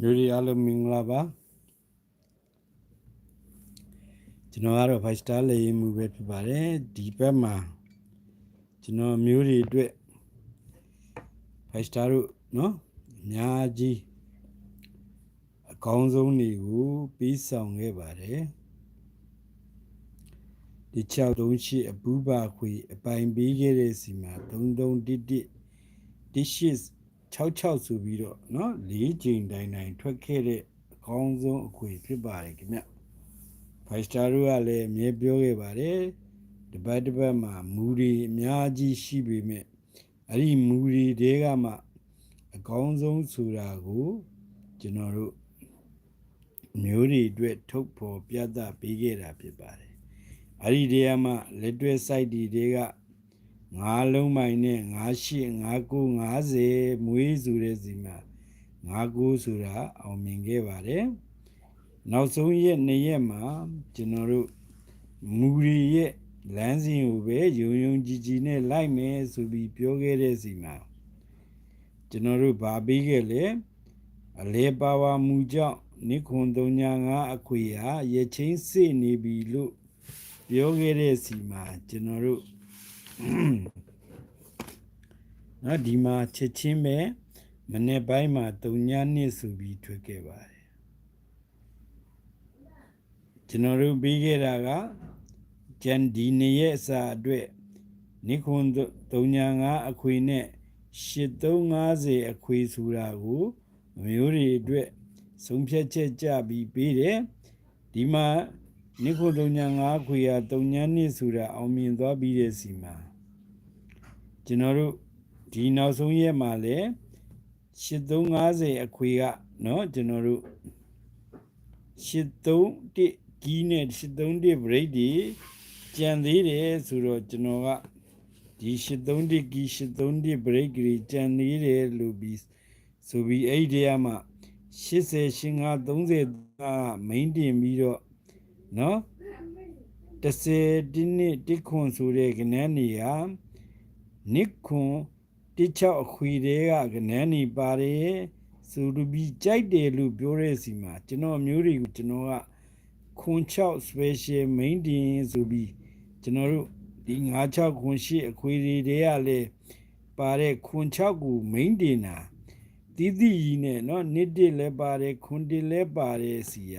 လူတွေအားလုံးမင်္ဂလာပါကျွန်တော်ကတော့ five star လေရင်မှုပဲဖြစ်ပါတယ်ဒီဘက်မှာကျွန်တော်မျိုးတွေအတွက် five star တို့เนาะအများကြီးအကောင်းဆုံးတွေကိုပြီးဆောင်ခဲ့ပါတယ်ဒီ6တုံးရှိအပူပါခွေအပိုင်ပေးခဲ့တဲ့စီမှာ3311 dishes 66ဆိုပြီးတော့เนาะ၄ချိန်တိုင်တိုင်ထွက်ခဲ့တဲ့အကောင်းဆုံးအခွေဖြစ်ပါတယ်ခင်ဗျဖိုင်စတာတို့ကလည်းအမြဲပြောခဲ့ပါတယ်တပတ်တပတ်မှာမူတွေအများကြီးရှိပေမဲ့အဲ့ဒီမူတွေတဲကမှအကောင်းဆုံးဆိုတာကိုကျွန်တော်တို့မျိုးတွေအတွက်ထုတ်ဖော်ပြသပေးခဲ့တာဖြစ်ပါတယ်အဲ့ဒီတဲကမှလက်တွဲ site တွေတဲက ငါးလုံးမိုင်နဲ့ငါးရှိငါးကို50မွေးဆိုတဲ့စီမှာငါးကိုဆိုတာအောင်မြင်ခဲ့ပါတယ်နောက်ဆုံးရက်နှစ်ရက်မှာကျွန်တော်တို့မူရီရဲ့လမ်းစဉ်ကိုပဲယုံယုံကြည်ကြည်နဲ့လိုက်မယ်ဆိုပြီးပြောခဲ့တဲ့စီမှာကျွန်တော်တို့ဗာပြီးခဲ့လေအလေပါဝါမူကြောင့်နိခွန်395အခွေဟာရချင်းစေနေပြီလို့ပြောခဲ့တဲ့စီမှာကျွန်တော်တို့ နော်ဒီမှာချက်ချင်းပဲမနေ့ပိုင်းမှာတုံညာနှစ်ဆိုပြီးထွက်ခဲ့ပါတယ်ကျွန်တော်တို့ပြီးခဲ့တာကဂျန်ဒီနေရဲ့အစာအတွက်နိခွန်395အခွေနဲ့8350အခွေဆိုတာကိုမျိုးတွေအတွက်ဆုံးဖြတ်ချက်ကြပြီးပေးတယ်ဒီမှာနိခိုတုံညာ9ခွေရတုံညာနှစ်ဆိုတာအောင်မြင်သွားပြီးတဲ့စီမှာ ကျွန်တော်တို့ဒီနောက်ဆုံးရက်မှာလဲ8350အခွေကเนาะကျွန်တော်တို့83တိကီးနဲ့83တိ break ဒီကြံသေးတယ်ဆိုတော့ကျွန်တော်ကဒီ83တိကီး83တိ break ကြီးကြံသေးတယ်လို့ပြီးဆိုပြီးအဲ့ဒီတည်းမှာ80 85 30ကမိန်တင်ပြီးတော့နော်30ဒီနှစ်တိခွန်ဆိုတဲ့ကနန်းနေဟာ နိခွန်တိချောက်အခွေတွေကကနန်းနေပါတယ်ဆိုလူပြီးကြိုက်တယ်လို့ပြောတဲ့စီမှာကျွန်တော်မျိုးတွေကိုကျွန်တော်ကခွန်6 special main တင်ဆိုပြီးကျွန်တော်တို့ဒီ96ခွန်8အခွေတွေတွေကလည်းပါတဲ့ခွန်6ကို main တင်တာတီးတီးကြီးနဲ့เนาะနှစ်တစ်လည်းပါတယ်ခွန်တစ်လည်းပါတယ်စီက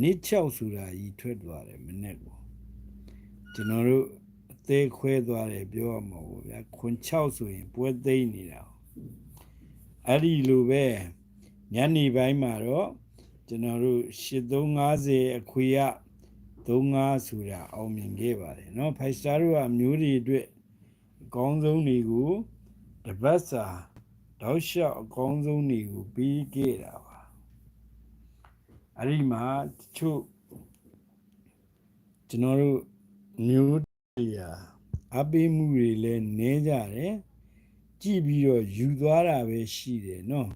နစ်6ဆိုတာကြီးထွက်သွားတယ်မနေ့ကကျွန်တော်တို့အ သေးခွဲသွားတယ်ပြောရမှာပေါ့ဗျာခွန်6ဆိုရင်ပွဲသိမ့်နေတာအဲ့ဒီလိုပဲညနေပိုင်းမှာတော့ကျွန်တော်တို့8350အခွေရ35ဆိုတာအောင်မြင်ခဲ့ပါတယ်เนาะဖိုက်စတာတို့ကမျိုးတွေအတွက်အ ကောင်းဆုံးတွေကိုတပတ်စာတောက်လျှောက်အကောင်းဆုံးတွေကိုပြီးခဲ့တာပါအဲ့ဒီမှာတချို့ကျွန်တော်တို့မျိုး တရားအပေးမှုတွေလည်းနည်းကြတယ်ကြည့်ပြီးတော့ယူသွားတာပဲရှိတယ်နော်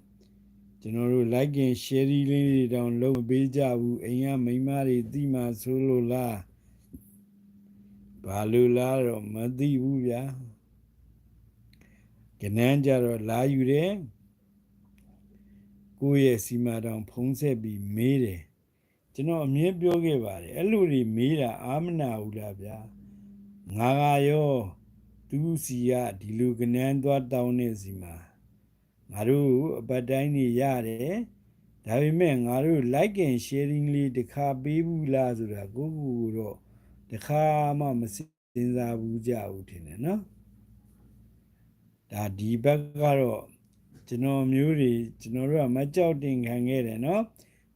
ကျွန်တော်တို့ like and share လေးတွေတောင်လုပ်မပေးကြဘူးအိမ်ကမိန်းမတွေသိမှဆိုလို့လားဘာလို့လားတော့မသိဘူးဗျာကနန်းကြတော့လာယူတယ်ကိုယ့်ရဲ့စီမာတောင်ဖုံးဆက်ပြီးမေးတယ်ကျွန်တော်အမြင်ပြောခဲ့ပါတယ်အဲ့လိုတွေမေးတာအာမနာဘူးလားဗျာ ငါကရောသူစီကဒီလိုကနန်းသွားတောင်းနေစီမှာငါတို့အပတ်တိုင်းနေရတယ်ဒါပေမဲ့ငါတို့ like and sharing လေးတစ်ခါပေးဘူးလားဆိုတာကိုကိုတော့တစ်ခါမှမစဉ်းစားဘူးကြဘူးထင်တယ်နော်ဒါဒီဘက်ကတော့ကျွန်တော်မျိုးတွေကျွန်တော်တို့ကမကြောက်တင်ခံခဲ့တယ်နော်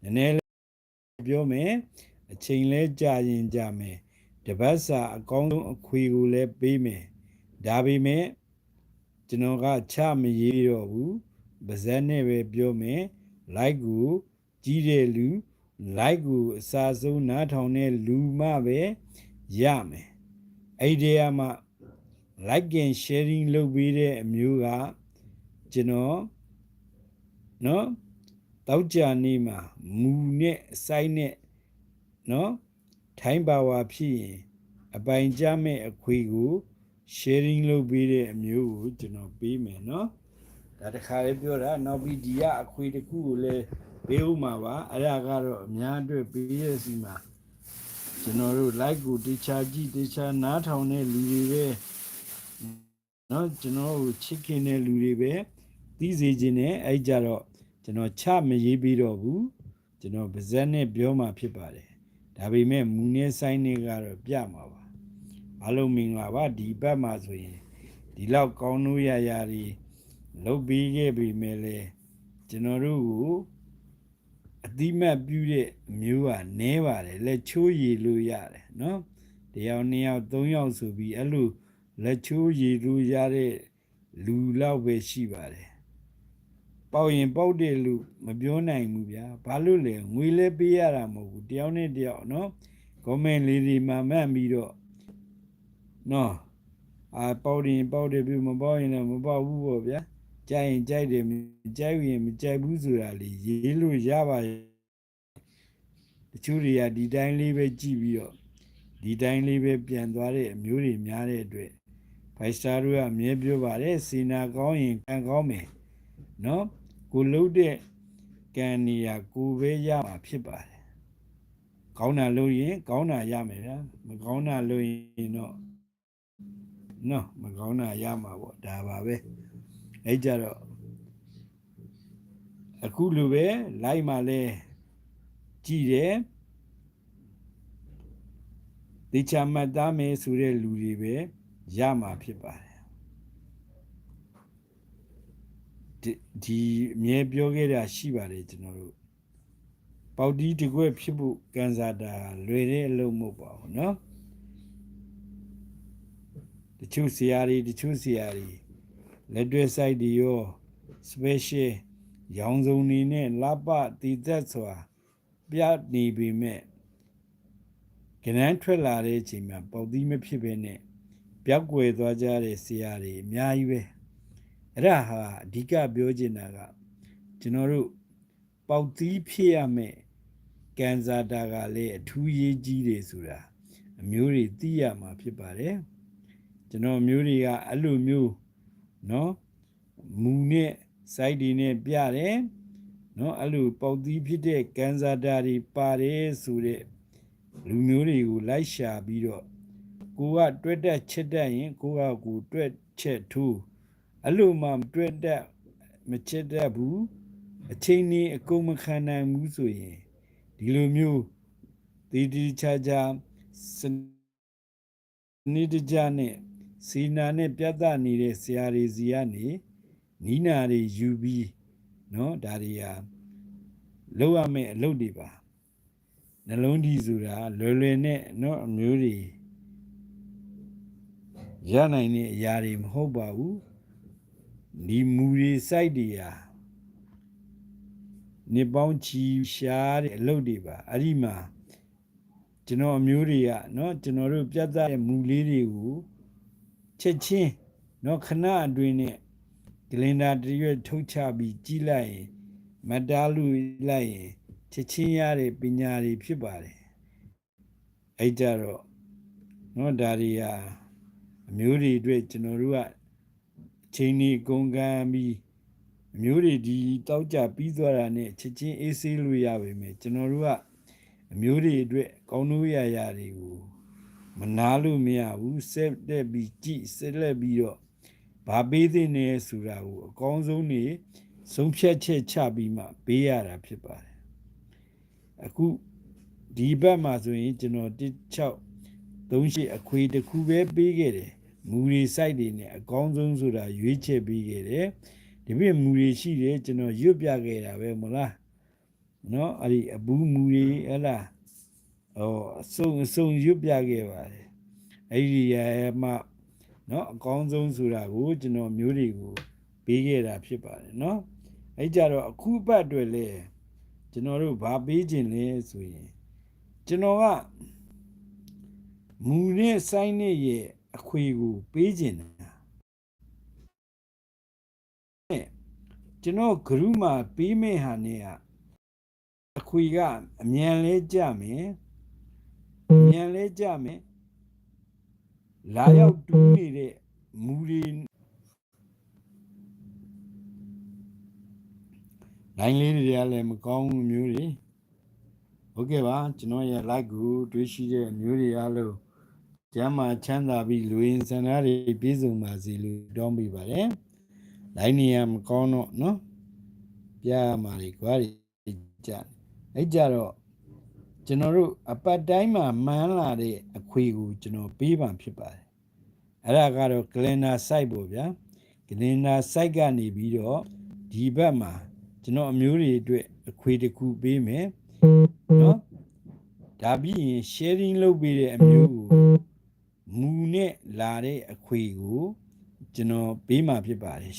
နည်းနည်းလေးပြောမယ်အချိန်လဲကြာရင်ကြာမယ် တပတ်စာအကောင်းဆုံးအခွေကိုလည်းပေးမယ်ဒါပေမဲ့ကျွန်တော်ကချမရေးတော့ဘူးပါဇက်နဲ့ပဲပြောမယ် like ကိုကြီးတဲ့လူ like ကိုအစားဆုံးနားထောင်တဲ့လူမှပဲရမယ်အဲ့ဒီအမှ like and sharing လုပ်ပေးတဲ့အမျိုးကကျွန်တော်နော်တောက်ကြနေမှာမူနဲ့အဆိုင်နဲ့နော် ထိုင်းပါဝါဖြစ်ရင်အပိုင်ကြမဲ့အခွေကို sharing လုပ်ပေးတဲ့အမျိုးကိုကျွန်တော်ပေးမယ်နော်ဒါတခါလေးပြောတာနောက်ပြီးဒီကအခွေတစ်ခုကိုလည်းပေးဦးမှာပါအဲ့ဒါကတော့အများအတွက်ပေးရစီမှာကျွန်တော်တို့ like ကိုတေချာကြည့်တေချာနားထောင်တဲ့လူတွေပဲเนาะကျွန်တော်တို့ချစ်ခင်တဲ့လူတွေပဲသိစေခြင်းနဲ့အဲ့ကြတော့ကျွန်တော်ချမရေးပြီးတော့ဘူးကျွန်တော်ပါဇက်နဲ့ပြောမှဖြစ်ပါတယ် ဒါပေမဲ့မူနဲ့ဆိုင်နေကတော့ပြမှာပါအလုံးမင်္ဂလာပါဒီဘက်မှာဆိုရင်ဒီလောက်ကောင်းလို့ရရတွေလုတ်ပြီးခဲ့ပြီမဲ့လေကျွန်တော်တို့ကိုအတိမတ်ပြုတဲ့မျိုးကနည်းပါတယ်လက်ချိုးရည်လို့ရတယ်နော်တယောက်နှစ်ယောက်သုံးယောက်ဆိုပြီးအဲ့လိုလက်ချိုးရည်လို့ရတဲ့လူလောက်ပဲရှိပါတယ် ပေါက်ရင်ပေါက်တဲ့လူမပြောနိုင်ဘူးဗျာဘာလို့လဲငွေလဲပေးရတာမဟုတ်ဘူးတယောက်နဲ့တယောက်နော်ဂ ோமேன் လေးတွေမှမှတ်ပြီးတော့နော်အာပေါက်ရင်ပေါက်တယ်ပြီမပေါက်ရင်လည်းမပေါက်ဘူးပေါ့ဗျာကြိုက်ရင်ကြိုက်တယ်မကြိုက်ရင်မကြိုက်ဘူးဆိုတာလေရေးလို့ရပါရဲ့တချို့တွေကဒီတိုင်းလေးပဲကြည့်ပြီးတော့ဒီတိုင်းလေးပဲပြန်သွားတဲ့အမျိုးတွေများတဲ့အတွက်ဘိုက်စတာတို့ကအမြဲပြောပါတယ်စေနာကောင်းရင်ကံကောင်းမယ်နော် ကိုလှုပ်တဲ့ကံနေရာကိုပဲရမှာဖြစ်ပါတယ်ကောင်းတာလုပ်ရင် ကောင်းတာရမယ်ဗျာမကောင်းတာလုပ်ရင်တော့နော်မကောင်းတာရမှာပေါ့ဒါပါပဲအဲ့ကြတော့အခုလိုပဲလိုက်မှလဲကြည်တယ်တေချာမှတ်သားမယ်ဆိုတဲ့လူတွေပဲရမှာဖြစ်ပါတယ် ဒီဒီအမြဲပြောခဲ့တာရှိပါတယ်ကျွန်တော်တို့ပေါတီးတကွက်ဖြစ်ဖို့ကန်စာတာလွယ်တဲ့အလုပ်မဟုတ်ပါဘူးเนาะတချို့ဆရာတွေတချို့ဆရာတွေလက်တွဲ site တွေရော special ရောင်စုံနေနဲ့လပတည်သက်စွာပြနေပေမဲ့ကနန်းထွက်လာတဲ့အချိန်မှာပေါသီးမဖြစ်ဘဲနဲ့ပျောက်ကွယ်သွားကြတဲ့ဆရာတွေအများကြီးပဲ အဲ့ဒါဟာအဓိကပြောချင်တာကကျွန်တော်တို့ပေါသီးဖြစ်ရမယ်ကန်စာတာကလည်းအထူးရေးကြီးတယ်ဆိုတာအမျိုးတွေသိရမှာဖြစ်ပါတယ်ကျွန်တော်မျိုးတွေကအဲ့လိုမျိုးနော်မူနဲ့ site တွေနဲ့ပြတယ်နော်အဲ့လိုပေါက်သီးဖြစ်တဲ့ကန်စာတာတွေပါတယ်ဆိုတဲ့လူမျိုးတွေကိုလိုက်ရှာပြီးတော့ကိုကတွက်တက်ချစ်တတ်ရင်ကိုကကိုတွက်ချက်ထိုး အဲ့လိုမှတွက်တက်မချစ်တတ်ဘူးအချိန်နေအကုန်မခံနိုင်ဘူးဆိုရင်ဒီလိုမျိုးတီတီချာချာစနိတကြနဲ့စီနာနဲ့ပြတ်သားနေတဲ့ဆရာတွေစီကနေနီးနာတွေယူပြီးเนาะဒါတွေဟာလောက်ရမယ့်အလုပ်တွေပါနှလုံးဒီဆိုတာလွယ်လွယ်နဲ့เนาะအမျိုးတွေ ရနိုင်တဲ့အရာတွေမဟုတ်ပါဘူး ဒီမူတွေစိုက်တွေဟာနေပေါင်းချီရှားတဲ့အလုပ်တွေပါအဲ့ဒီမှာကျွန်တော်အမျိုးတွေကเนาะကျွန်တော်တို့ပြတ်သားတဲ့မူလေးတွေကိုချက်ချင်းเนาะခဏအတွင်းနဲ့ကလင်ဒါတရွတ်ထုတ်ချပြီးကြီးလိုက်ရင်မတ်တားလူလိုက်ရင်ချက်ချင်းရတဲ့ပညာတွေဖြစ်ပါတယ်အဲ့ကြတော့เนาะဒါတွေဟာအမျိုးတွေအတွက်ကျွန်တော်တို့ကအ ချိန်ကြီးကုန်ကမ်းပြီးအမျိုးတွေဒီတောက်ကြပြီးသွားတာနဲ့ချက်ချင်းအေးဆေးလို့ရပါမယ်ကျွန်တော်တို့ကအမျိုးတွေအတွက်ကောင်းလို့ရရာတွေကိုမနာလို့မရဘူးဆက်တက်ပြီးကြည့်ဆက်လက်ပြီးတော့ဘာပေးသင့်နေဆိုတာကိုအကောင်းဆုံးနေဆုံးဖြတ်ချက်ချပြီးမှပေးရတာဖြစ်ပါတယ်အခုဒီဘက်မှာဆိုရင်ကျွန်တော်16 38အခွေတစ်ခုပဲပေးခဲ့တယ် မူရီ site တွေနဲ့အကောင်းဆုံးဆိုတာရွေးချယ်ပေးခဲ့တယ်ဒီပြမူရီရှိတယ်ကျွန်တော်ရွတ်ပြခဲ့တာပဲမလားနော်အဲ့ဒီအဘူးမူရီဟဲ့လားဟောအစုံအစုံရွတ်ပြခဲ့ပါတယ်အဲ့ဒီရမှနော်အကောင်းဆုံးဆိုတာကိုကျွန်တော်မျိုးတွေကိုပေးခဲ့တာဖြစ်ပါတယ်နော်အဲ့ကြတော့အခုပတ်အတွက်လဲကျွန်တော်တို့ဘာပေးခြင်းလဲဆိုရင်ကျွန်တော်ကမူနဲ့စိုင်းနဲ့ရဲ့ အခွေကိုပေးခြင်းတာနဲ့ကျွန်တော်ဂရုမှာပေးမဲ့ဟာနဲ့ကအခွေကအမြန်လဲကြမယ်အမြန်လဲကြမယ်လာရောက်တူးနေတဲ့မူတွေလိုင်းလေးတွေကလည်းမကောင်းဘူးမျိုးတွေဟုတ်ကဲ့ပါကျွန်တော်ရဲ့ like ကိုတွေးရှိတဲ့မျိုးတွေအားလုံး ကျမ်းမာချမ်းသာပြီးလူရင်းစံသားတွေပြည့်စုံပါစေလို့တောင်းပေးပါတယ်။လိုင်းနေရမကောင်းတော့နော်။ပြရမှာလေကွာတွေကြ။အဲ့ကြတော့ကျွန်တော်တို့အပတ်တိုင်းမှာမှန်းလာတဲ့အခွေကိုကျွန်တော်ပေးပါဖြစ်ပါတယ်။အဲ့ဒါကတော့ calendar site ပေါ့ဗျာ။ calendar site ကနေပြီးတော့ဒီဘက်မှာကျွန်တော်အမျိုးတွေအတွက်အခွေတစ်ခုပေးမယ်။နော်။ဒါပြီးရင် sharing လုပ်ပေးတဲ့အမျိုးကို မူနဲ့လာတဲ့အခွေကိုကျွန်တော်ပေးမှာဖြစ်ပါတယ်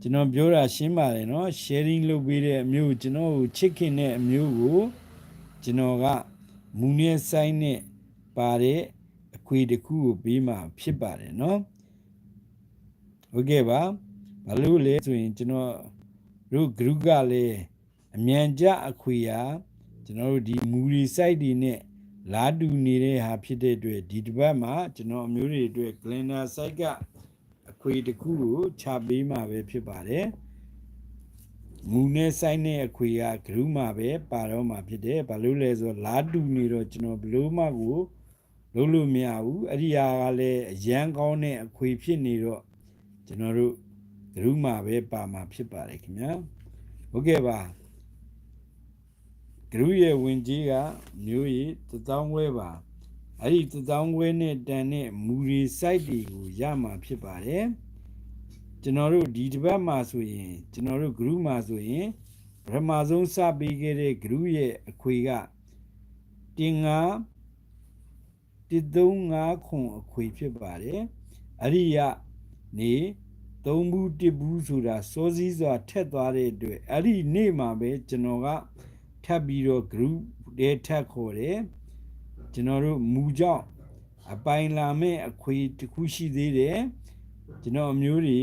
ကျွန်တော်ပြောတာရှင်းပါတယ်เนาะ sharing လုပ်ပေးတဲ့အမျိုးကျွန်တော်ကိုချစ်ခင်တဲ့အမျိုးကိုကျွန်တော်ကမူနဲ့ဆိုင်နဲ့ပါတဲ့အခွေတစ်ခုကိုပေးမှာဖြစ်ပါတယ်เนาะဟုတ်ကဲ့ပါဘာလို့လဲဆိုရင်ကျွန်တော်တို့ group ကလည်းအမြန်ကြအခွေရာကျွန်တော်တို့ဒီမူရီ site တွေနဲ့ လာတူနေတဲ့ဟာဖြစ်တဲ့အတွက်ဒီတစ်ပတ်မှာကျွန်တော်အမျိုးတွေအတွက် calendar site ကအခွေတစ်ခုကိုချပေးမှာပဲဖြစ်ပါတယ်မူနဲ့ဆိုင်နဲ့အခွေကဂရုမှာပဲပါတော့မှာဖြစ်တယ်ဘာလို့လဲဆိုတော့လာတူနေတော့ကျွန်တော်ဘလို့မှကိုလုံးလို့မရဘူးအဲ့ဒီဟာကလည်းအရန်ကောင်းတဲ့အခွေဖြစ်နေတော့ကျွန်တော်တို့ဂရုမှာပဲပါမှာဖြစ်ပါတယ်ခင်ဗျာဟုတ်ကဲ့ပါ ဂရုရဲ့ဝင်ကြီးကမျိုးရည်တသောင်းခွဲပါအဲ့ဒီတသောင်းခွဲနဲ့တန်တဲ့မူရီ site တွေကိုရမှာဖြစ်ပါတယ်ကျွန်တော်တို့ဒီတစ်ပတ်မှာဆိုရင်ကျွန်တော်တို့ group မှာဆိုရင်ပထမဆုံးစပေးခဲ့တဲ့ group ရဲ့အခွေကတင်ငါ135ခွန်အခွေဖြစ်ပါတယ်အဲ့ဒီကနေ3ဘူး1ဘူးဆိုတာစောစည်းစွာထက်သွားတဲ့အတွက်အဲ့ဒီနေ့မှာပဲကျွန်တော်က ထပ်ပြီးတော့ group တွေထပ်ခေါ်တယ်ကျွန်တော်တို့မူကြောင့်အပိုင်လာမဲ့အခွေတစ်ခုရှိသေးတယ်ကျွန်တော်အမျိုးတွေ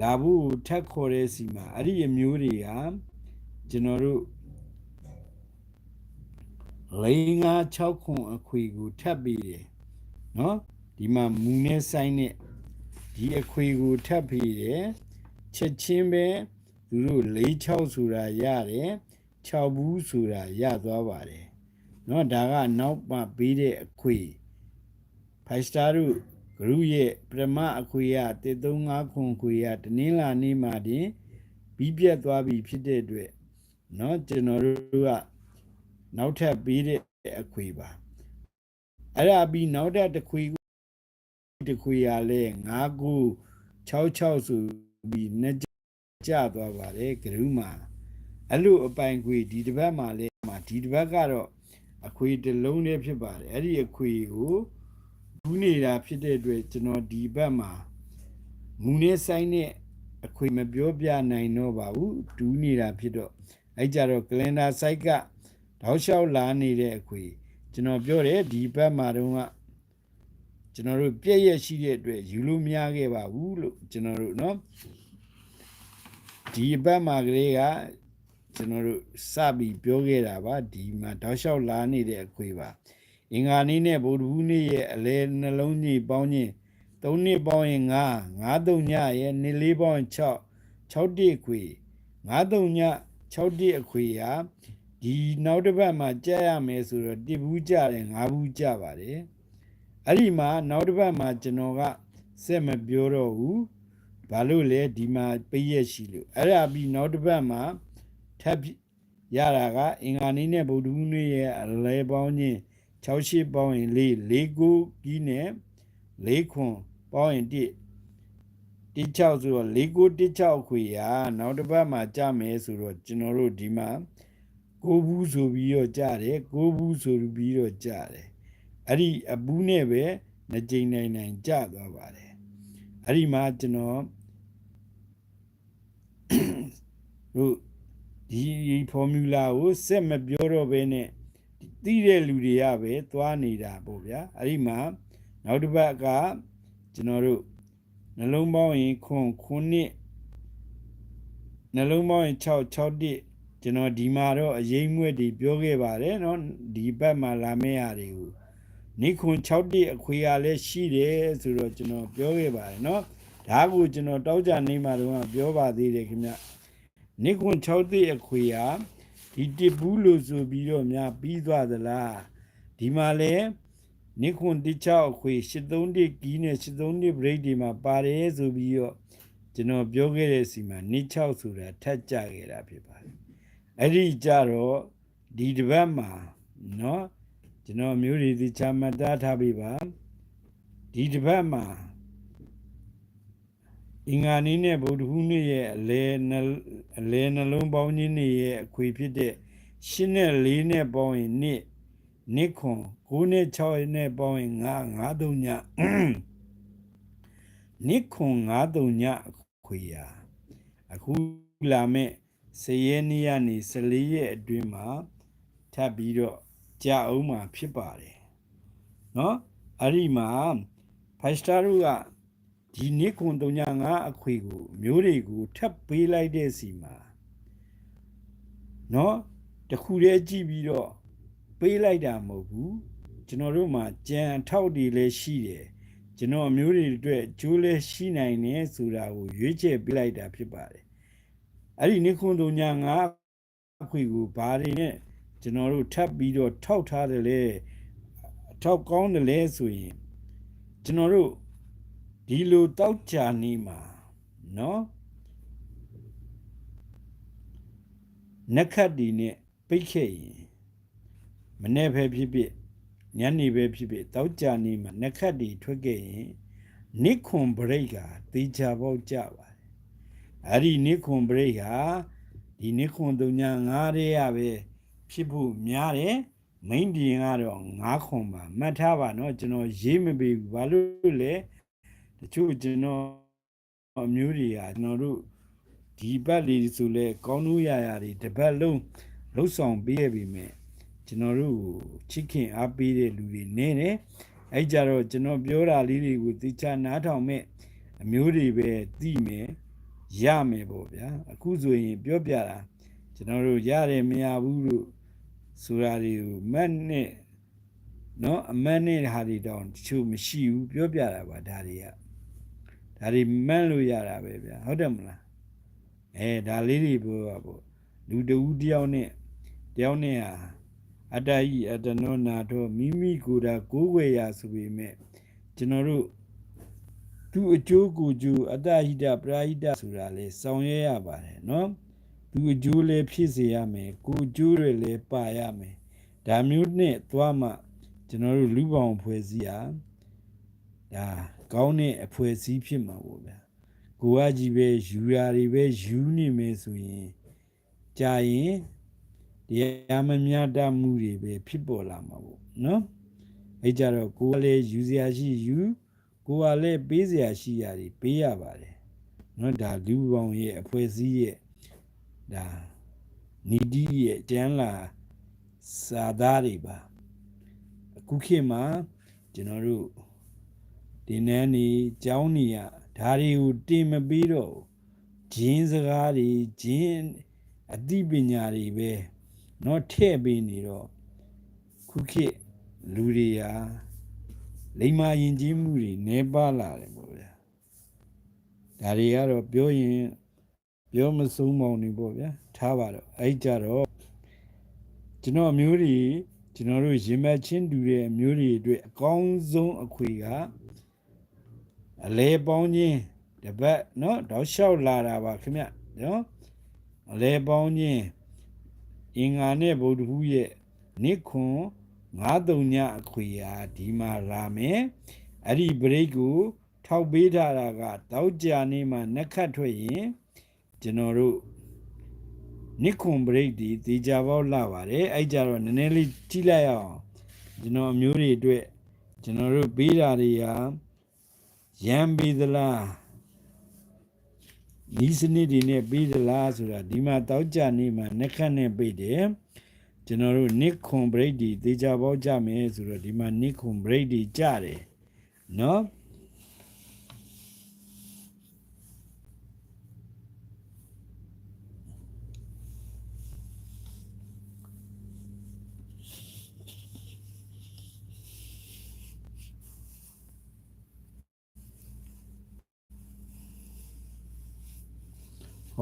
လာဖို့ထပ်ခေါ်တဲ့စီမှာအဲ့ဒီအမျိုးတွေကကျွန်တော်တို့လိန်ငါ6ခုအခွေကိုထပ်ပြီးတယ်နော်ဒီမှာမူနဲ့ဆိုင်နဲ့ဒီအခွေကိုထပ်ပြီးတယ်ချက်ချင်းပဲသူတို့၄6ဆိုတာရတယ် 6ဘူးဆိုတာရသွားပါတယ်เนาะဒါကနောက်မှပေးတဲ့အခွေဖိုင်စတာတို့ဂရုရဲ့ပထမအခွေရ135ခွန်ခွေရတနင်္လာနေ့မှာတင်ပြီးပြတ်သွားပြီဖြစ်တဲ့အတွက်เนาะကျွန်တော်တို့ကနောက်ထပ်ပေးတဲ့အခွေပါအဲ့ဒါပြီးနောက်ထပ်တစ်ခွေတစ်ခွေရလဲ9ခု66ဆိုပြီးနှစ်ကျသွားပါတယ်ဂရုမှာ အဲ့လိုအပိုင်ခွေဒီတစ်ပတ်မှာလဲမှာဒီတစ်ပတ်ကတော့အခွေတစ်လုံးလေးဖြစ်ပါတယ်အဲ့ဒီအခွေကို ဘူးနေတာဖြစ်တဲ့အတွက်ကျွန်တော်ဒီဘက်မှာမူနဲ့ဆိုင်တဲ့အခွေမပြောပြနိုင်တော့ပါဘူးဒူးနေတာဖြစ်တော့အဲ့ကြတော့ကလန်ဒါ site ကတောက်လျှောက်လာနေတဲ့အခွေကျွန်တော်ပြောတယ်ဒီဘက်မှာတော့ကကျွန်တော်တို့ပြည့်ရရှိတဲ့အတွက်ယူလို့မရခဲ့ပါဘူးလို့ကျွန်တော်တို့เนาะဒီဘက်မှာကလေးက ကျွန်တော်တို့စပြီးပြောခဲ့တာပါဒီမှာတောက်လျှောက်လာနေတဲ့အခွေပါအင်္ဂါနေ့နဲ့ဗုဒ္ဓဟူးနေ့ရဲ့အလဲနှလုံးကြီးပေါင်းခြင်း3နှစ်ပေါင်းရင်9 9တုံညရဲ့နှစ်လေးပေါင်း6 6တိအခွေ9တုံည6တိအခွေဟာဒီနောက်တစ်ပတ်မှာကြာရမယ်ဆိုတော့တစ်ဘူးကြတယ်9ဘူးကြပါတယ်အဲ့ဒီမှာနောက်တစ်ပတ်မှာကျွန်တော်ကစက်မပြောတော့ဘူးဘာလို့လဲဒီမှာပြည့်ရရှိလို့အဲ့ဒါပြီးနောက်တစ်ပတ်မှာ ထပ်ရတာကအင်္ဂါနေ့နဲ့ဗုဒ္ဓဟူးနေ့ရဲ့အလဲပေါင်းချင်း6ရှိပေါင်းရင်4 4ကိုကြီးနဲ့4ခွန်ပေါင်းရင်1 16ဆိုတော့4ကို16ခွေရနောက်တစ်ပတ်မှာကြမယ်ဆိုတော့ကျွန်တော်တို့ဒီမှာကိုဘူးဆိုပြီးတော့ကြတယ်ကိုဘူးဆိုပြီးတော့ကြတယ်အဲ့ဒီအပူးနဲ့ပဲနှကြိမ်နိုင်နိုင်ကြသွားပါတယ်အဲ့ဒီမှာကျွန်တော်တို့ ဒီဖော်မြူလာကိုစက်မပြောတော့ဘဲနဲ့သိတဲ့လူတွေကပဲသွားနေတာပေါ့ဗျာအဲ့ဒီမှာနောက်တစ်ပတ်ကကျွန်တော်တို့နှလုံးပေါင်းရင်ခွန်ခွန်းနှစ်နှလုံးပေါင်းရင်6 6တစ်ကျွန်တော်ဒီမှာတော့အရေးမွဲ့တွေပြောခဲ့ပါတယ်เนาะဒီဘက်မှာလာမယ့်ဟာတွေကိုနိခွန်6တစ်အခွေရလည်းရှိတယ်ဆိုတော့ကျွန်တော်ပြောခဲ့ပါတယ်เนาะဒါကိုကျွန်တော်တောက်ကြနေမှာတော့ပြောပါသေးတယ်ခင်ဗျ နိခွန်6တစ်အခွေရဒီတဘူးလို့ဆိုပြီးတော့များပြီးသွားသလားဒီမှာလည်းနိခွန်တိချောက်အခွေ83တိကီးနဲ့83တိ break ဒီမှာပါတယ်ဆိုပြီးတော့ကျွန်တော်ပြောခဲ့တဲ့စီမှာနိ6ဆိုတာထပ်ကြခဲ့တာဖြစ်ပါတယ်အဲ့ဒီကြတော့ဒီတစ်ပတ်မှာเนาะကျွန်တော်မျိုးတွေဒီချမှတ်သားထားပြီးပါဒီတစ်ပတ်မှာ အင်္ဂါနေ့နဲ့ဗုဒ္ဓဟူးနေ့ရဲ့အလဲအလဲနှလုံးပေါင်းခြင်းတွေရဲ့အခွေဖြစ်တဲ့ရှင်းနဲ့လေးနဲ့ပေါင်းရင်နှစ်နှစ်ခွန်9နဲ့6နဲ့ပေါင်းရင်9 9တုံညနှစ်ခွန်9တုံညအခွေရာအခုလာမဲ့စရဲနေ့ကနေ14ရက်အတွင်းမှာထပ်ပြီးတော့ကြာအောင်မှာဖြစ်ပါတယ်เนาะအဲ့ဒီမှာဖိုက်စတာတို့က ဒီနိခွန်35အခွေကိုမျိုးတွေကိုထပ်ပေးလိုက်တဲ့စီမှာเนาะတခုတည်းကြည့်ပြီးတော့ပေးလိုက်တာမဟုတ်ဘူးကျွန်တော်တို့မှာကြံထောက်တွေလည်းရှိတယ်ကျွန်တော်အမျိုးတွေအတွက်ကျိုးလည်းရှိနိုင်တယ်ဆိုတာကိုရွေးချယ်ပေးလိုက်တာဖြစ်ပါတယ်အဲ့ဒီနိခွန်35အခွေကိုဘာတွေနဲ့ကျွန်တော်တို့ထပ်ပြီးတော့ထောက်ထားတယ်လေထောက်ကောင်းတယ်လေဆိုရင်ကျွန်တော်တို့ ဒီလိုတောက်ချာနေမှာနော်နက်ခတ်ဒီနဲ့ပိတ်ခဲ့ရင်မနေ့ပဲဖြစ်ဖြစ်ညနေပဲဖြစ်ဖြစ်တောက်ကြနေမှာနက်ခတ်ဒီထွက်ခဲ့ရင်နိခွန်ဘရိတ်ကတေချာပေါက်ကြပါတယ်အဲ့ဒီနိခွန်ဘရိတ်ဟာဒီနိခွန်တုံညာ9ရေရပဲဖြစ်ဖို့များတယ်မိန်ဒီကတော့9ခွန်ပါမှတ်ထားပါနော်ကျွန်တော်ရေးမပေးဘူးဘာလို့လဲ တချို့ကျွန်တော်အမျိုးတွေကကျွန်တော်တို့ဒီဘက်လေးဆိုလဲကောင်းလို့ရရတွေတပတ်လုံးလှုပ်ဆောင်ပေးရပြီမဲ့ကျွန်တော်တို့ချစ်ခင်အားပေးတဲ့လူတွေနေတယ်အဲ့ကြတော့ကျွန်တော်ပြောတာလေးတွေကိုသိချနားထောင်မဲ့အမျိုးတွေပဲသိမယ်ရမယ်ပေါ့ဗျာအခုဆိုရင်ပြောပြတာကျွန်တော်တို့ရတယ်မရဘူးလို့ဆိုတာတွေကိုမတ်နဲ့เนาะအမတ်နဲ့ဟာတွေတောင်တချို့မရှိဘူးပြောပြတာပါဒါတွေက ဒါတွေမှန်းလို့ရတာပဲဗျာဟုတ်တယ်မလားအဲဒါလေးတွေပြောပါပေါ့လူတဦးတယောက်နဲ့တယောက်နဲ့ဟာအတ္တဤအတ္တနောနာတော့မိမိကိုယ်တာကိုးွယ်ရာဆိုပေမဲ့ကျွန်တော်တို့သူအကျိုးကိုကျိုးအတ္တဟိတပရာဟိတဆိုတာလေဆောင်ရွက်ရပါတယ်နော်သူအကျိုးလည်းဖြစ်စေရမယ်ကိုအကျိုးတွေလည်းပါရမယ်ဒါမျိုးနဲ့သွားမှကျွန်တော်တို့လူပောင်ဖွဲ့စည်းဟာဒါ ကောင်းတဲ့အဖွဲ့အစည်းဖြစ်မှာပေါ့ဗျာကိုကကြီးပဲယူရာတွေပဲယူနေမယ်ဆိုရင်ကြာရင်တရားမမြတ်တမှုတွေပဲဖြစ်ပေါ်လာမှာပေါ့နော်အဲ့ကြတော့ကိုယ်ကလည်းယူစရာရှိယူကိုယ်ကလည်းပေးစရာရှိရာတွေပေးရပါတယ်နော်ဒါလူပေါင်းရဲ့အဖွဲ့အစည်းရဲ့ဒါနီဒီရဲ့ကျန်းလာစာသားတွေပါအခုခေတ်မှာကျွန်တော်တို့ ဒီနန်းနေကျောင်းနေရဒါတွေကိုတင်မပြီးတော့ဂျင်းစကားတွေဂျင်းအသိပညာတွေပဲเนาะထည့်ပေးနေတော့ခုခေတ်လူတွေဟာလိမ္မာယဉ်ကျေးမှုတွေနေပါလာတယ်ပေါ့ဗျာဒါတွေကတော့ပြောရင်ပြောမဆုံးမောင်နေပေါ့ဗျာထားပါတော့အဲ့ကြတော့ကျွန်တော်အမျိုးတွေကျွန်တော်တို့ရင်မချင်းတူတဲ့အမျိုးတွေအတွက်အကောင်းဆုံးအခွေက အလဲပေါင်းခြင်းတပတ်နော်တော့လျှောက်လာတာပါခင်ဗျနော်အလဲပေါင်းခြင်းအင်္ဂါနဲ့ဗုဒ္ဓဟူးရဲ့နိခွန်93ညအခွေအားဒီမှာလာမယ်အဲ့ဒီ break ကိုထောက်ပေးထားတာကတောက်ကြနေမှာနှက်ခတ်ထွက်ရင်ကျွန်တော်တို့နိခွန် break ဒီတေချာပေါက်လာပါတယ်အဲ့ကြတော့နည်းနည်းလေးကြည့်လိုက်အောင်ကျွန်တော်အမျိုးတွေအတွက်ကျွန်တော်တို့ပေးတာတွေဟာ ရမ်းပေးသလားဤစနစ်တွေနဲ့ပေးသလားဆိုတာဒီမှာတောက်ကြနေမှာနှက်ခတ်နဲ့ပေးတယ်ကျွန်တော်တို့ nick ခွန် break ဒီတေချာပေါက်ကြမယ်ဆိုတော့ဒီမှာ nick ခွန် break ဒီကြတယ်နော်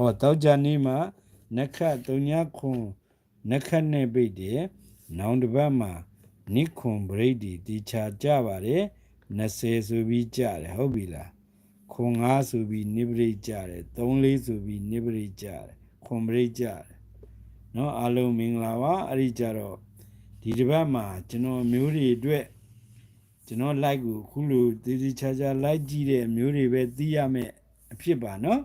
ဟောတောက်ကြနေမှာနက္ခတ်တုံညာခွန်နက္ခတ်နဲ့ပိတ်တယ်နောင်တစ်ပတ်မှာနိခွန်ဘရိတ်ဒီတီချာကြပါတယ်20ဆိုပြီးကြတယ်ဟုတ်ပြီလားခွန်5ဆိုပြီးနိပရိတ်ကြတယ်34ဆိုပြီးနိပရိတ်ကြတယ်ခွန်ဘရိတ်ကြတယ်เนาะအားလုံးမင်္ဂလာပါအဲ့ဒီကြတော့ဒီတစ်ပတ်မှာကျွန်တော်မျိုးတွေအတွက်ကျွန်တော် like ကိုအခုလိုတည်တည်ချာချာ like ကြည့်တဲ့မျိုးတွေပဲသိရမယ်အဖြစ်ပါเนาะ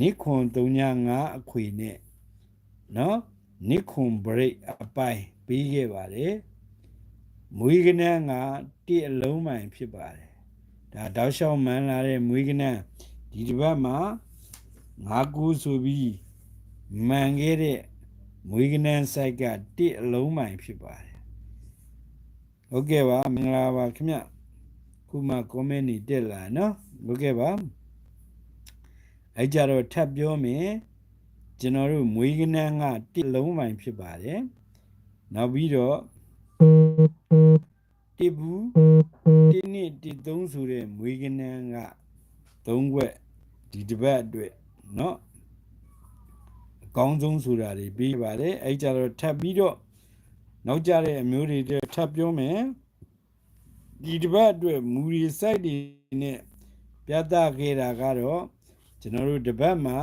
နိခွန်395အခွေနဲ့နော်နိခွန်ဘရိတ်အပိုင်းပြီးခဲ့ပါတယ်မွေးကနန်းကတိအလုံးပိုင်ဖြစ်ပါတယ်ဒါတောက်လျှောက်မှန်လာတဲ့မွေးကနန်းဒီတစ်ပတ်မှာငါးကူးဆိုပြီးမှန်ခဲ့တဲ့မွေးကနန်းဆိုင်ကတိအလုံးပိုင်ဖြစ်ပါတယ်ဟုတ်ကဲ့ပါမင်္ဂလာပါခင်ဗျခုမှ comment တွေတက်လာနော်ဟုတ်ကဲ့ပါ အဲ့ကြတော့ထပ်ပြောမယ်ကျွန်တော်တို့မွေးကနန်းကတစ်လုံးပိုင်ဖြစ်ပါတယ်နောက်ပြီးတော့တစ်ဘူးတစ်နှစ်တစ်သုံးဆိုတဲ့မွေးကနန်းကသုံးခွက်ဒီတစ်ပတ်အတွက်เนาะအကောင်းဆုံးဆိုတာတွေပြီးပါတယ်အဲ့ကြတော့ထပ်ပြီးတော့နောက်ကြတဲ့အမျိုးတွေထပ်ပြောမယ်ဒီတစ်ပတ်အတွက်မူရီ site တွေနဲ့ပြသခဲ့တာကတော့ ကျွန်တော်တို့တပတ်မှာ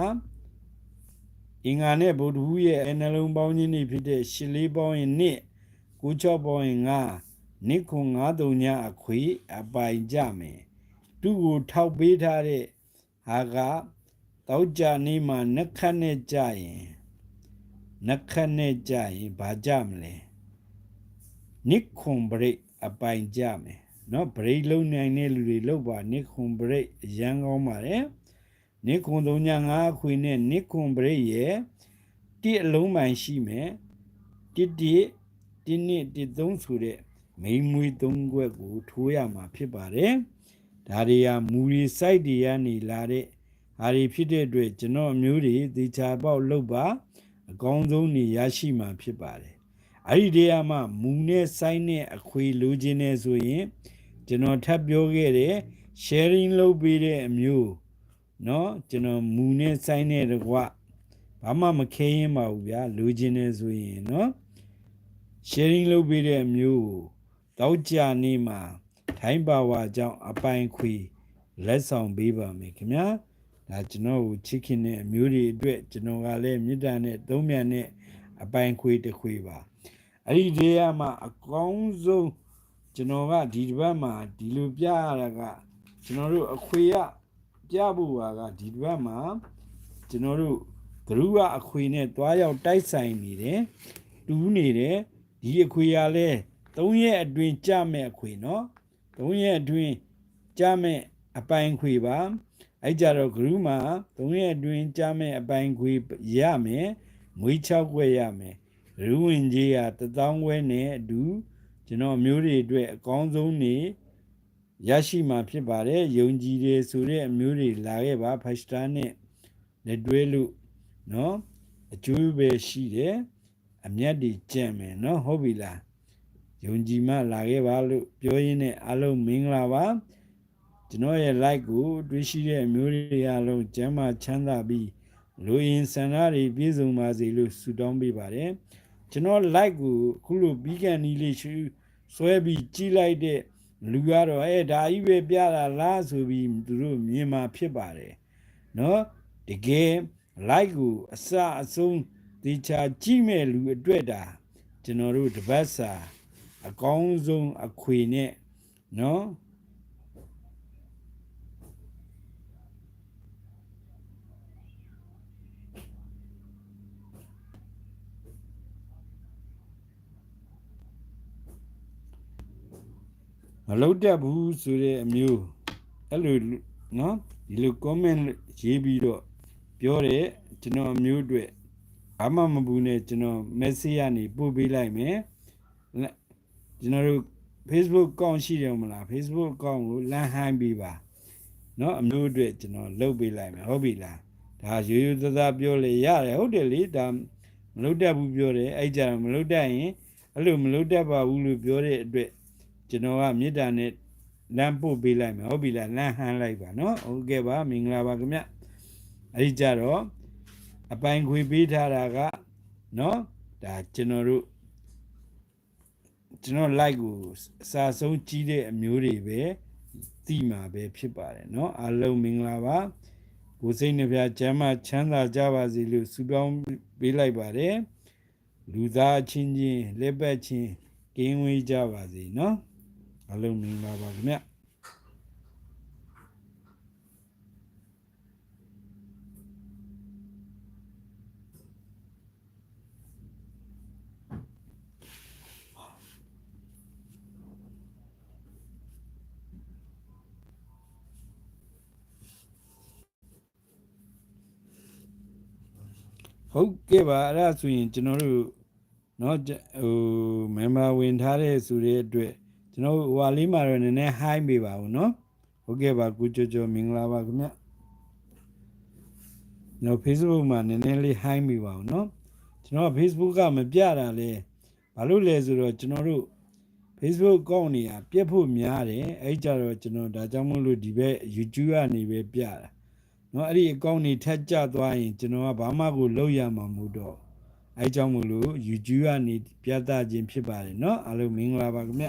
အင်္ဂါနဲ့ဗုဒ္ဓဟူးရဲ့နှလုံးပေါင်းခြင်းတွေဖြစ်တဲ့ရှစ်လေးပေါင်းရင်နှစ်ကိုချော့ပေါင်းရင်ငါနိခွန်၅တုံညာအခွေအပိုင်ကြမယ်သူ့ကိုထောက်ပေးထားတဲ့ဟာကတောက်ကြနေမှာနှက်ခတ်နဲ့ကြရင်နှက်ခတ်နဲ့ကြရင်ဘာကြမလဲနိခွန်ဘရိတ်အပိုင်ကြမယ်နော်ဘရိတ်လုံးနိုင်တဲ့လူတွေလောက်ပါနိခွန်ဘရိတ်အရန်ကောင်းပါတယ် နိခွန်သုံးညငါးခွေနဲ့နိခွန်ပရိရဲ့တိအလုံးမှန်ရှိမယ်တိတိတိနှစ်တိသုံးဆိုတဲ့မိန်မွေသုံးခွက်ကို ထိုးရမှာဖြစ်ပါတယ်ဒါတွေဟာမူရီ site တွေကနေလာတဲ့ဟာတွေဖြစ်တဲ့အတွက်ကျွန်တော်အမျိုးတွေသေချာပေါက်လောက်ပါအကောင်းဆုံးနေရရှိမှာဖြစ်ပါတယ်အဲ့ဒီတရားမှမူနဲ့ဆိုင်နဲ့အခွေလိုချင်နေဆိုရင်ကျွန်တော်ထပ်ပြောခဲ့တဲ့ sharing လုပ်ပေးတဲ့အမျိုး နော်ကျွန်တော်မူနဲ့ဆိုင်နဲ့တကွဘာမှမခဲရင်ပါဘူးဗျာလိုချင်နေဆိုရင်နော် sharing လုပ်ပေးတဲ့အမျိုးကိုတောက်ကြနေမှာထိုင်းပါဝါကြောင့်အပိုင်ခွေလက်ဆောင်ပေးပါမယ်ခင်ဗျာဒါကျွန်တော်ကိုချစ်ခင်တဲ့အမျိုးတွေအတွက်ကျွန်တော်ကလည်းမြစ်တာနဲ့သုံးမြန်နဲ့အပိုင်ခွေတစ်ခွေပါအဲ့ဒီနေရာမှာအကောင်းဆုံးကျွန်တော်ကဒီတစ်ပတ်မှာဒီလိုပြရတာကကျွန်တော်တို့အခွေရ ပြဖို့ဟာကဒီဘက်မှာကျွန်တော်တို့ဂရုကအခွေနဲ့တွားရောက်တိုက်ဆိုင်နေတယ်တူးနေတယ်ဒီအခွေရလဲ3ရက်အတွင်းကြမဲ့အခွေနော်3ရက်အတွင်းကြမဲ့အပိုင်ခွေပါအဲ့ကြတော့ group မှာ3ရက်အတွင်းကြမဲ့အပိုင်ခွေရမယ်မွေး6ခွဲရမယ်ရူးဝင်ကြီးက1000ခွဲနဲ့အတူကျွန်တော်မျိုးတွေအတွက်အကောင်းဆုံးနေ ရရှိမှာဖြစ်ပါတယ်ယုံကြည်တယ်ဆိုတဲ့အမျိုးတွေလာခဲ့ပါဖက်စတာနဲ့လက်တွဲလို့နော်အကျိုးပဲရှိတယ်အမျက်တွေကြံ့မယ်နော်ဟုတ်ပြီလားယုံကြည်မှလာခဲ့ပါလို့ပြောရင်းနဲ့အားလုံးမင်္ဂလာပါကျွန်တော်ရဲ့ like ကိုတွေ့ရှိတဲ့အမျိုးတွေအားလုံးကျမ်းမာချမ်းသာပြီးလူရင်ဆန္ဒတွေပြည့်စုံပါစေလို့ဆုတောင်းပေးပါတယ်ကျွန်တော် like ကိုအခုလိုပြီးကန်နီးလေးရှုဆွဲပြီးကြီးလိုက်တဲ့ လူကတော့အဲဒါကြီးပဲပြတာလားဆိုပြီးသူတို့မြင်မှာဖြစ်ပါတယ်နော်တကယ် like ကိုအစအဆုံးတေချာကြည့်မဲ့လူအတွက်ဒါကျွန်တော်တို့တပတ်စာအကောင်းဆုံးအခွေနဲ့နော် မလုပ်တတ်ဘူးဆိုတဲ့အမျိုးအဲ့လိုနော်ဒီလို comment ရေးပြီးတော့ပြောတယ်ကျွန်တော်အမျိုးတွေဘာမှမဘူးနဲ့ကျွန်တော် message ကနေပို့ပေးလိုက်မယ်ကျွန်တော်တို့ Facebook account ရှိတယ်မလား Facebook account ကိုလမ်းဟိုင်းပေးပါเนาะအမျိုးတွေကျွန်တော်လုပ်ပေးလိုက်မယ်ဟုတ်ပြီလားဒါရိုးရိုးသားသားပြောလေရတယ်ဟုတ်တယ်လေဒါမလုပ်တတ်ဘူးပြောတယ်အဲ့ကြတော့မလုပ်တတ်ရင်အဲ့လိုမလုပ်တတ်ပါဘူးလို့ပြောတဲ့အတွက် ကျွန်တော်ကမေတ္တာနဲ့လမ်းပို့ပေးလိုက်မယ်ဟုတ်ပြီလားလမ်းဟန်းလိုက်ပါเนาะဟုတ်ကဲ့ပါမင်္ဂလာပါခင်ဗျအဲ့ဒီကြတော့အပိုင်ခွေပေးထားတာကเนาะဒါကျွန်တော်တို့ကျွန်တော် like ကိုအစာဆုံးကြီးတဲ့အမျိုးတွေပဲသိမှာပဲဖြစ်ပါတယ်เนาะအားလုံးမင်္ဂလာပါကိုစိတ်နှပြချမ်းသာချမ်းသာကြပါစေလို့ဆုတောင်းပေးလိုက်ပါတယ်လူသားချင်းချင်းလက်ပတ်ချင်းကင်းဝေးကြပါစေเนาะ အလုံးမင်္ဂလာပါခင်ဗျဟုတ်ကဲ့ပါအဲ့ဒါဆိုရင်ကျွန်တော်တို့เนาะဟို member ဝင်ထားတဲ့ဆိုတဲ့အတွက် ကျွန်တော်ဟိုဟာလေးမှာတော့နည်းနည်း high ပေးပါဦးเนาะဟုတ်ကဲ့ပါကုကျော်ကျော်မင်္ဂလာပါခင်ဗျကျွန်တော် Facebook မှာနည်းနည်းလေး high ပေးပါဦးเนาะကျွန်တော် Facebook ကမပြတာလဲဘာလို့လဲဆိုတော့ကျွန်တော်တို့ Facebook ကောက်နေရပြက်ဖို့များတယ်အဲ့ကြတော့ကျွန်တော်ဒါကြောင့်မို့လို့ဒီဘက် YouTube ကနေပဲပြတာเนาะအဲ့ဒီအကောင့်နေထက်ကျသွားရင်ကျွန်တော်ကဘာမှကိုလုပ်ရမှာမဟုတ်တော့အဲကြောင့်မို့လို့ YouTube ကနေပြသခြင်းဖြစ်ပါတယ်เนาะအားလုံးမင်္ဂလာပါခင်ဗျ